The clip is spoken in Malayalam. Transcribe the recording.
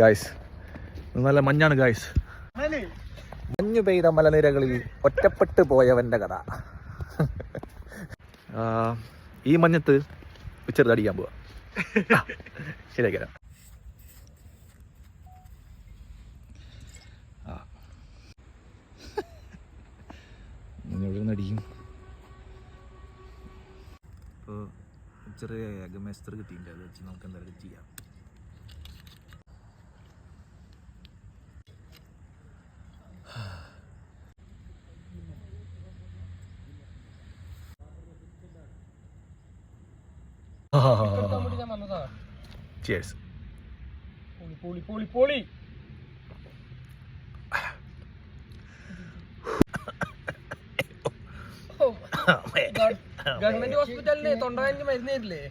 ഗായ്സ് നല്ല മഞ്ഞാണ് ഗായ്സ് മഞ്ഞു പെയ്ത മലനിരകളിൽ ഒറ്റപ്പെട്ട് പോയവന്റെ കഥ. ഈ മഞ്ഞത്ത് അടിക്കാൻ പോവാ. ശരിയാക്കാം നിന്ന് അടിക്കും? ചെറിയ അഗമേസ്തർ കിട്ടിയിട്ടുണ്ട്. അത് വെച്ച് നമുക്ക് എന്തായാലും ചെയ്യാം. Cheers. പൊളി പൊളി പൊളി ഗവൺമെന്റ് ഹോസ്പിറ്റലിന് തൊണ്ടവേദന മരുന്ന് തരില്ലേ?